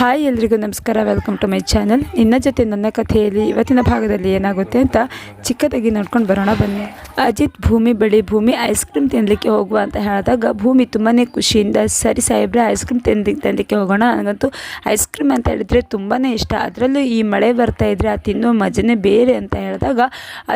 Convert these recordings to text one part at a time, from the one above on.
Hi ಎಲ್ರಿಗೂ ನಮಸ್ಕಾರ. Welcome to my channel ನಿನ್ನ ಜೊತೆ ನನ್ನ ಕಥೆಯಲ್ಲಿ ಇವತ್ತಿನ ಭಾಗದಲ್ಲಿ ಏನಾಗುತ್ತೆ ಅಂತ ಚಿಕ್ಕದಾಗಿ ನೋಡ್ಕೊಂಡು ಬರೋಣ. ಬನ್ನಿ. ಅಜಿತ್ ಭೂಮಿ ಬಳಿ ಭೂಮಿ ಐಸ್ ಕ್ರೀಮ್ ತಿನ್ನಲಿಕ್ಕೆ ಹೋಗುವ ಅಂತ ಹೇಳಿದಾಗ ಭೂಮಿ ತುಂಬಾ ಖುಷಿಯಿಂದ, ಸರಿ ಸಾಹೇಬ್ರೆ ಐಸ್ ಕ್ರೀಮ್ ತಿಂದು ತಿನ್ನಲಿಕ್ಕೆ ಹೋಗೋಣ. ನನಗಂತೂ ಐಸ್ ಕ್ರೀಮ್ ಅಂತ ಹೇಳಿದರೆ ತುಂಬಾ ಇಷ್ಟ. ಅದರಲ್ಲೂ ಈ ಮಳೆ ಬರ್ತಾ ಇದ್ದರೆ ಆ ತಿನ್ನೋ ಮಜನೇ ಬೇರೆ ಅಂತ ಹೇಳಿದಾಗ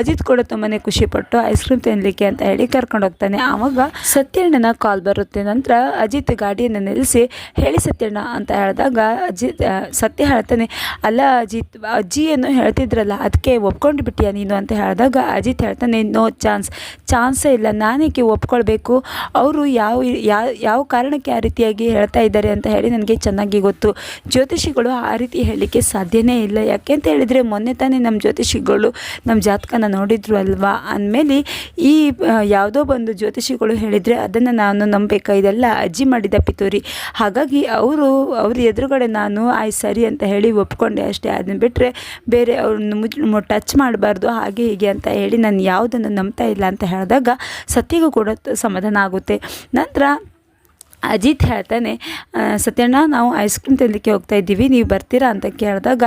ಅಜಿತ್ ಕೂಡ ತುಂಬಾ ಖುಷಿಪಟ್ಟು ಐಸ್ ಕ್ರೀಮ್ ತಿನ್ನಲಿಕ್ಕೆ ಅಂತ ಹೇಳಿ ಕರ್ಕೊಂಡು ಹೋಗ್ತಾನೆ. ಆವಾಗ ಸತ್ಯಣ್ಣನ ಕಾಲ್ ಬರುತ್ತೆ. ನಂತರ ಅಜಿತ್ ಗಾಡಿಯನ್ನು ನಿಲ್ಲಿಸಿ, ಹೇಳಿ ಸತ್ಯಣ್ಣ, ಅಂತ ಹೇಳಿದಾಗ ಅಜಿತ್ ಆ, ಸತ್ಯ ಹೇಳ್ತಾನೆ. ಅಲ್ಲ ಅಜಿತ್ ಅಜ್ಜಿ ಏನು ಹೇಳ್ತಿದ್ರಲ್ಲ ಅದಕ್ಕೆ ಒಪ್ಕೊಂಡು ಬಿಟ್ಟಿಯ ನೀನು ಅಂತ ಹೇಳಿದಾಗ ಅಜಿತ್ ಹೇಳ್ತಾನೆ ನೋ ಚಾನ್ಸ್ ಚಾನ್ಸೇ ಇಲ್ಲ ನಾನೇಕೆ ಒಪ್ಕೊಳ್ಬೇಕು? ಅವರು ಯಾವ ಯಾವ ಯಾವ ಕಾರಣಕ್ಕೆ ಆ ರೀತಿಯಾಗಿ ಹೇಳ್ತಾ ಇದ್ದಾರೆ ಅಂತ ಹೇಳಿ ನನಗೆ ಚೆನ್ನಾಗಿ ಗೊತ್ತು. ಜ್ಯೋತಿಷಿಗಳು ಆ ರೀತಿ ಹೇಳಲಿಕ್ಕೆ ಸಾಧ್ಯನೇ ಇಲ್ಲ. ಯಾಕೆ ಅಂತ ಹೇಳಿದರೆ ಮೊನ್ನೆ ತಾನೇ ನಮ್ಮ ಜ್ಯೋತಿಷಿಗಳು ನಮ್ಮ ಜಾತಕನ ನೋಡಿದ್ರು ಅಲ್ವಾ? ಅಂದಮೇಲೆ ಈ ಯಾವುದೋ ಒಂದು ಜ್ಯೋತಿಷಿಗಳು ಹೇಳಿದರೆ ಅದನ್ನು ನಾನು ನಂಬಬೇಕಾ? ಇದೆಲ್ಲ ಅಜ್ಜಿ ಮಾಡಿದ ಪಿತೂರಿ. ಹಾಗಾಗಿ ಅವರು ಅವ್ರ ಎದುರುಗಡೆ ನಾನು ಆಯ್ತು ಸರಿ ಅಂತ ಹೇಳಿ ಒಪ್ಕೊಂಡೆ ಅಷ್ಟೇ. ಅದನ್ನ ಬಿಟ್ಟರೆ ಬೇರೆ ಅವ್ರನ್ನ ಮುಜ್ ಟಚ್ ಮಾಡಬಾರ್ದು, ಹಾಗೆ ಹೀಗೆ ಅಂತ ಹೇಳಿ ನಾನು ಯಾವುದನ್ನು ನಂಬ್ತಾ ಇಲ್ಲ ಅಂತ ಹೇಳಿದಾಗ ಸತ್ಯಗೂ ಕೂಡ ಸಮಾಧಾನ ಆಗುತ್ತೆ. ನಂತರ ಅಜಿತ್ ಹೇಳ್ತಾನೆ ಸತ್ಯಣ್ಣ, ನಾವು ಐಸ್ ಕ್ರೀಮ್ ತಿನ್ನಲಿಕ್ಕೆ ಹೋಗ್ತಾ ಇದ್ದೀವಿ, ನೀವು ಬರ್ತೀರಾ ಅಂತ ಕೇಳಿದಾಗ,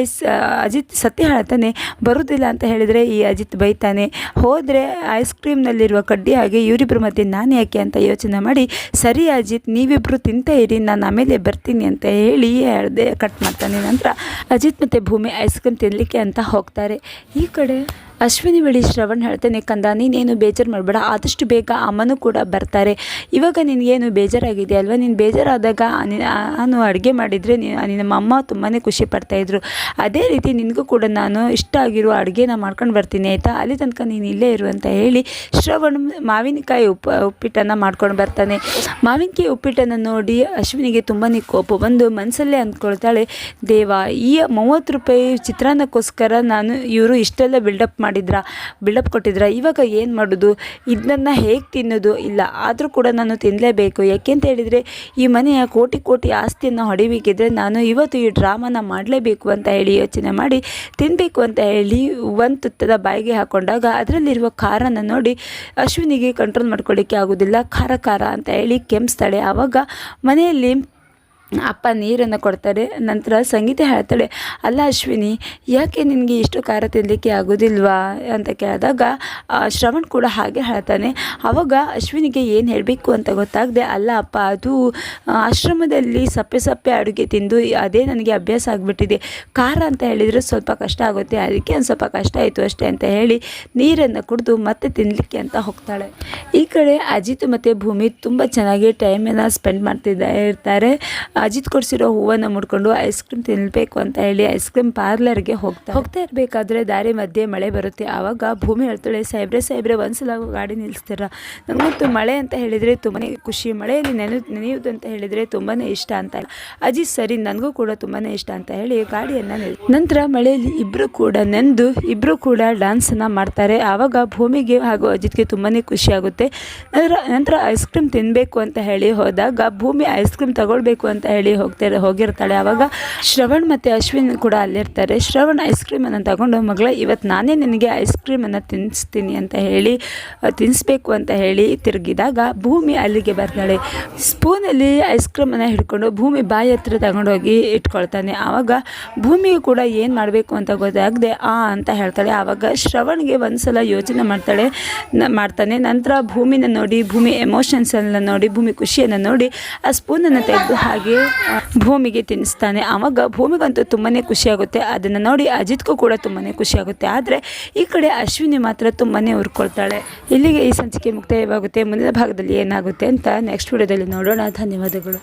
ಐಸ್ ಅಜಿತ್ ಸತ್ಯ ಹೇಳ್ತಾನೆ ಬರುವುದಿಲ್ಲ ಅಂತ ಹೇಳಿದರೆ ಈ ಅಜಿತ್ ಬೈತಾನೆ, ಹೋದರೆ ಐಸ್ ಕ್ರೀಮ್ನಲ್ಲಿರುವ ಕಡ್ಡಿ ಹಾಗೆ ಇವರಿಬ್ಬರ ಮತ್ತೆ ನಾನು ಯಾಕೆ ಅಂತ ಯೋಚನೆ ಮಾಡಿ, ಸರಿ ಅಜಿತ್ ನೀವಿಬ್ಬರು ತಿಂತಾ ಇರಿ, ನಾನು ಆಮೇಲೆ ಬರ್ತೀನಿ ಅಂತ ಹೇಳಿ ಹೇಳ್ದೆ ಕಟ್ ಮಾಡ್ತಾನೆ, ನಂತರ ಅಜಿತ್ ಮತ್ತು ಭೂಮಿ ಐಸ್ ಕ್ರೀಮ್ ತಿನ್ನಲಿಕ್ಕೆ ಅಂತ ಹೋಗ್ತಾರೆ. ಈ ಕಡೆ ಅಶ್ವಿನಿ ಬಳಿ ಶ್ರವಣ್ ಹೇಳ್ತಾನೆ, ಕಂದ, ನೀನೇನು ಬೇಜಾರು ಮಾಡಬೇಡ. ಆದಷ್ಟು ಬೇಗ ಅಮ್ಮನೂ ಕೂಡ ಬರ್ತಾರೆ. ಇವಾಗ ನಿನಗೇನು ಬೇಜಾರಾಗಿದೆ ಅಲ್ವಾ? ನೀನು ಬೇಜಾರಾದಾಗ ನಾನು ಅಡುಗೆ ಮಾಡಿದರೆ ನಿಮ್ಮ ಅಮ್ಮ ತುಂಬಾ ಖುಷಿ ಪಡ್ತಾಯಿದ್ರು ಅದೇ ರೀತಿ ನಿನಗೂ ಕೂಡ ನಾನು ಇಷ್ಟ ಆಗಿರೋ ಅಡುಗೆನ ಮಾಡ್ಕೊಂಡು ಬರ್ತೀನಿ, ಆಯಿತಾ? ಅಲ್ಲಿ ತನಕ ನೀನು ಇಲ್ಲೇ ಇರು ಅಂತ ಹೇಳಿ ಶ್ರವಣ್ ಮಾವಿನಕಾಯಿ ಉಪ್ಪ, ಉಪ್ಪಿಟ್ಟನ್ನು ಮಾಡ್ಕೊಂಡು ಬರ್ತಾನೆ. ಮಾವಿನಕಾಯಿ ಉಪ್ಪಿಟ್ಟನ್ನು ನೋಡಿ ಅಶ್ವಿನಿಗೆ ತುಂಬಾ ಕೋಪ ಬಂದು ಮನಸ್ಸಲ್ಲೇ ಅಂದ್ಕೊಳ್ತಾಳೆ, ದೇವ, ಈ ಮೂವತ್ತು ರೂಪಾಯಿ ಚಿತ್ರಾನ್ನಕ್ಕೋಸ್ಕರ ನಾನು ಇವರು ಇಷ್ಟೆಲ್ಲ ಬಿಲ್ಡಪ್ ಮಾಡಿದ್ರ? ಬಿಲ್ಡಪ್ ಕೊಟ್ಟಿದ್ರ? ಇವಾಗ ಏನು ಮಾಡೋದು? ಇದನ್ನು ಹೇಗೆ ತಿನ್ನೋದು? ಇಲ್ಲ, ಆದರೂ ಕೂಡ ನಾನು ತಿನ್ನಲೇಬೇಕು ಯಾಕೆಂತ ಹೇಳಿದರೆ, ಈ ಮನೆಯ ಕೋಟಿ ಕೋಟಿ ಆಸ್ತಿಯನ್ನು ಹೊಡಿಬೇಕಿದ್ರೆ ನಾನು ಇವತ್ತು ಈ ಡ್ರಾಮಾನ ಮಾಡಲೇಬೇಕು ಅಂತ ಹೇಳಿ ಯೋಚನೆ ಮಾಡಿ ತಿನ್ನಬೇಕು ಅಂತ ಹೇಳಿ ಒಂದು ತುತ್ತದ ಬಾಯಿಗೆ ಹಾಕೊಂಡಾಗ ಅದರಲ್ಲಿರುವ ಖಾರನ ನೋಡಿ ಅಶ್ವಿನಿಗೆ ಕಂಟ್ರೋಲ್ ಮಾಡ್ಕೊಳ್ಳಿಕ್ಕೆ ಆಗೋದಿಲ್ಲ. ಖಾರ ಖಾರ ಅಂತ ಹೇಳಿ ಕೆಮ್ಮಿಸ್ತಾಳೆ ಆವಾಗ ಮನೆಯಲ್ಲಿ ಅಪ್ಪ ನೀರನ್ನು ಕೊಡ್ತಾರೆ. ನಂತರ ಸಂಗೀತ ಹೇಳ್ತಾಳೆ, ಅಲ್ಲ ಅಶ್ವಿನಿ, ಯಾಕೆ ನಿನಗೆ ಇಷ್ಟು ಖಾರ ತಿನ್ನಲಿಕ್ಕೆ ಆಗೋದಿಲ್ವಾ? ಅಂತ ಕೇಳಿದಾಗ ಶ್ರವಣ್ ಕೂಡ ಹಾಗೆ ಹೇಳ್ತಾನೆ ಆವಾಗ ಅಶ್ವಿನಿಗೆ ಏನು ಹೇಳಬೇಕು ಅಂತ ಗೊತ್ತಾಗದೆ, ಅಲ್ಲ ಅಪ್ಪ, ಅದು ಆಶ್ರಮದಲ್ಲಿ ಸಪ್ಪೆ ಸಪ್ಪೆ ಅಡುಗೆ ತಿಂದು ಅದೇ ನನಗೆ ಅಭ್ಯಾಸ ಆಗಿಬಿಟ್ಟಿದೆ. ಖಾರ ಅಂತ ಹೇಳಿದರೆ ಸ್ವಲ್ಪ ಕಷ್ಟ ಆಗುತ್ತೆ, ಅದಕ್ಕೆ ಒಂದು ಸ್ವಲ್ಪ ಕಷ್ಟ ಆಯಿತು ಅಷ್ಟೇ ಅಂತ ಹೇಳಿ ನೀರನ್ನು ಕುಡಿದು ಮತ್ತೆ ತಿನ್ನಲಿಕ್ಕೆ ಅಂತ ಹೋಗ್ತಾಳೆ. ಈ ಕಡೆ ಅಜಿತ್ ಮತ್ತು ಭೂಮಿ ತುಂಬ ಚೆನ್ನಾಗಿ ಟೈಮನ್ನು ಸ್ಪೆಂಡ್ ಮಾಡ್ತಿದ್ದ ಇರ್ತಾರೆ. ಅಜಿತ್ ಕೊಡಿಸಿರೋ ಹೂವನ್ನು ಮುಡ್ಕೊಂಡು ಐಸ್ ಕ್ರೀಮ್ ತಿನ್ನಬೇಕು ಅಂತ ಹೇಳಿ ಐಸ್ ಕ್ರೀಮ್ ಪಾರ್ಲರ್ಗೆ ಹೋಗ್ತಾ ಹೋಗ್ತಾ ಇರಬೇಕಾದ್ರೆ ದಾರಿ ಮಧ್ಯೆ ಮಳೆ ಬರುತ್ತೆ. ಆವಾಗ ಭೂಮಿ ಹೇಳ್ತಾಳೆ ಸಾಹೇಬ್ರೆ ಸಾಹೇಬ್ರೆ, ಒಂದ್ಸಲ ಗಾಡಿ ನಿಲ್ಲಿಸ್ತೀರ ನನಗಂತೂ ಮಳೆ ಅಂತ ಹೇಳಿದರೆ ತುಂಬಾ ಖುಷಿ. ಮಳೆಯಲ್ಲಿ ನೆನೆ, ನೆನೆಯುವುದು ಅಂತ ಹೇಳಿದರೆ ತುಂಬಾ ಇಷ್ಟ ಅಂತ ಅಜಿತ್ ಸರಿ, ನನಗೂ ಕೂಡ ತುಂಬಾ ಇಷ್ಟ ಅಂತ ಹೇಳಿ ಗಾಡಿಯನ್ನು ನಿಲ್, ನಂತರ ಮಳೆಯಲ್ಲಿ ಇಬ್ಬರು ಕೂಡ ನೆಂದು ಇಬ್ಬರು ಕೂಡ ಡ್ಯಾನ್ಸನ್ನು ಮಾಡ್ತಾರೆ. ಆವಾಗ ಭೂಮಿಗೆ ಹಾಗೂ ಅಜಿತ್ಗೆ ತುಂಬಾ ಖುಷಿ ಆಗುತ್ತೆ. ನಂತರ ನಂತರ ಐಸ್ ಕ್ರೀಮ್ ತಿನ್ನಬೇಕು ಅಂತ ಹೇಳಿ ಹೋದಾಗ ಭೂಮಿ ಐಸ್ ಕ್ರೀಮ್ ತಗೊಳ್ಬೇಕು ಅಂತ ಹೇಳಿ ಹೋಗ್ತಾರೆ, ಹೋಗಿರ್ತಾಳೆ. ಆವಾಗ ಶ್ರವಣ್ ಮತ್ತು ಅಶ್ವಿನ್ ಕೂಡ ಅಲ್ಲಿರ್ತಾರೆ. ಶ್ರವಣ್ ಐಸ್ ಕ್ರೀಮನ್ನು ತಗೊಂಡು ಮಗಳ ಇವತ್ತು ನಾನೇ ನಿನಗೆ ಐಸ್ ಕ್ರೀಮನ್ನು ತಿನ್ನಿಸ್ತೀನಿ ಅಂತ ಹೇಳಿ ತಿನ್ನಿಸ್ಬೇಕು ಅಂತ ಹೇಳಿ ತಿರುಗಿದಾಗ ಭೂಮಿ ಅಲ್ಲಿಗೆ ಬರ್ತಾಳೆ. ಸ್ಪೂನಲ್ಲಿ ಐಸ್ ಕ್ರೀಮನ್ನು ಹಿಡ್ಕೊಂಡು ಭೂಮಿ ಬಾಯಿ ಹತ್ರ ತಗೊಂಡೋಗಿ ಇಟ್ಕೊಳ್ತಾನೆ. ಆವಾಗ ಭೂಮಿಗೆ ಕೂಡ ಏನು ಮಾಡಬೇಕು ಅಂತ ಗೊತ್ತಾಗದೆ, ಆ ಅಂತ ಹೇಳ್ತಾಳೆ. ಆವಾಗ ಶ್ರವಣ್ಗೆ ಒಂದ್ಸಲ ಯೋಚನೆ ಮಾಡ್ತಾಳೆ ಮಾಡ್ತಾನೆ. ನಂತರ ಭೂಮಿನ ನೋಡಿ, ಭೂಮಿ ಎಮೋಷನ್ಸನ್ನು ನೋಡಿ, ಭೂಮಿ ಖುಷಿಯನ್ನು ನೋಡಿ, ಆ ಸ್ಪೂನನ್ನು ತೆಗೆದು ಹಾಗೆ ಭೂಮಿಗೆ ತಿನ್ನಿಸ್ತಾನೆ. ಆವಾಗ ಭೂಮಿಗಂತೂ ತುಂಬಾ ಖುಷಿಯಾಗುತ್ತೆ. ಅದನ್ನು ನೋಡಿ ಅಜಿತ್ಗೂ ಕೂಡ ತುಂಬಾ ಖುಷಿಯಾಗುತ್ತೆ. ಆದರೆ ಈ ಕಡೆ ಅಶ್ವಿನಿ ಮಾತ್ರ ತುಂಬಾ ಹುರ್ಕೊಳ್ತಾಳೆ ಇಲ್ಲಿಗೆ ಈ ಸಂಚಿಕೆ ಮುಕ್ತಾಯವಾಗುತ್ತೆ. ಮುಂದಿನ ಭಾಗದಲ್ಲಿ ಏನಾಗುತ್ತೆ ಅಂತ ನೆಕ್ಸ್ಟ್ ವಿಡಿಯೋದಲ್ಲಿ ನೋಡೋಣ. ಧನ್ಯವಾದಗಳು.